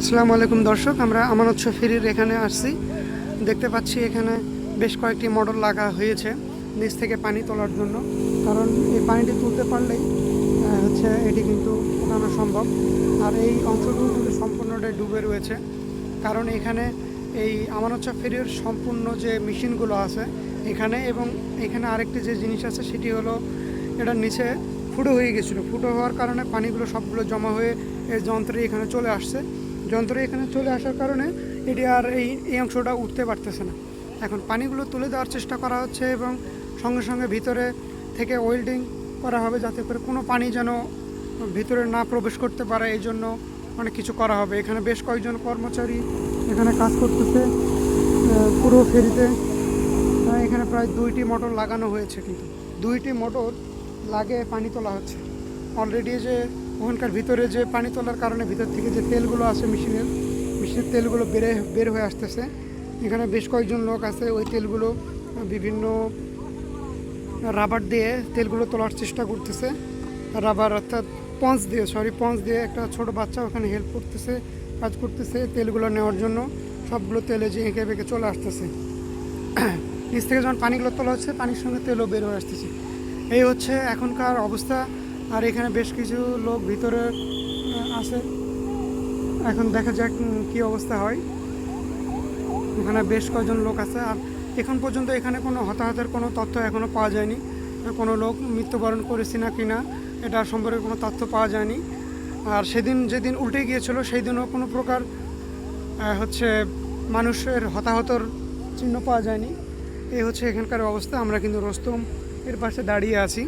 আসসালামু আলাইকুম দর্শক, আমরা আমানত ফেরির এখানে আসছি। দেখতে পাচ্ছি এখানে বেশ কয়েকটি মডেল লাগা হয়েছে নিচ থেকে পানি তোলার জন্য। কারণ এই পানিটি তুলতে পারলেই হচ্ছে এটি কিন্তু ওঠানো সম্ভব। আর এই অংশটুকু কিন্তু সম্পূর্ণটাই ডুবে রয়েছে। কারণ এখানে এই আমানত ফেরির সম্পূর্ণ যে মেশিনগুলো আছে এখানে এবং এখানে আরেকটি যে জিনিস আছে সেটি হলো এটার নিচে ফুটো হয়ে গেছিল। ফুটো হওয়ার কারণে পানিগুলো সবগুলো জমা হয়ে এই যন্ত্রে এখানে চলে আসছে। যন্ত্র এখানে চলে আসার কারণে এটি আর এই এই অংশটা উঠতে পারতেছে না। এখন পানিগুলো তুলে দেওয়ার চেষ্টা করা হচ্ছে এবং সঙ্গে সঙ্গে ভিতরে থেকে ওয়েল্ডিং করা হবে যাতে করে কোনো পানি যেন ভিতরে না প্রবেশ করতে পারে, এই জন্য অনেক কিছু করা হবে। এখানে বেশ কয়েকজন কর্মচারী এখানে কাজ করতেছে পুরো ফেরিতে। এখানে প্রায় দুইটি মোটর লাগানো হয়েছে কিন্তু। দুইটি মোটর লাগে পানি তোলা হচ্ছে। অলরেডি যে ওখানকার ভিতরে যে পানি তোলার কারণে ভিতর থেকে যে তেলগুলো আছে মেশিনের মেশিনের তেলগুলো বেড়ে বের হয়ে আসতেছে। এখানে বেশ কয়েকজন লোক আছে, ওই তেলগুলো বিভিন্ন রাবার দিয়ে তেলগুলো তোলার চেষ্টা করতেছে। রাবার অর্থাৎ পঞ্চ দিয়ে সরি পঞ্চ দিয়ে একটা ছোট বাচ্চা ওখানে হেল্প করতেছে, কাজ করতেছে তেলগুলো নেওয়ার জন্য। সবগুলো তেলে যে এঁকে বেঁকে চলে আসতেছে। নিচ থেকে যখন পানিগুলো তোলা হচ্ছে, পানির সঙ্গে তেলও বের হয়ে আসতেছে। এই হচ্ছে এখনকার অবস্থা। আর এখানে বেশ কিছু লোক ভিতরে আছে। এখন দেখা যাক কি অবস্থা হয়। এখানে বেশ কয়েকজন লোক আছে। আর এখন পর্যন্ত এখানে কোনো হতাহতের কোনো তথ্য এখনও পাওয়া যায়নি। কোনো লোক মৃত্যুবরণ করেছে না কি না, এটা সম্পর্কে কোনো তথ্য পাওয়া যায়নি। আর সেদিন যেদিন উল্টে গিয়েছিল সেই দিনও কোনো প্রকার হচ্ছে মানুষের হতাহতর চিহ্ন পাওয়া যায়নি। এই হচ্ছে এখানকার অবস্থা। আমরা কিন্তু রস্তম এর পাশে দাঁড়িয়ে আছি।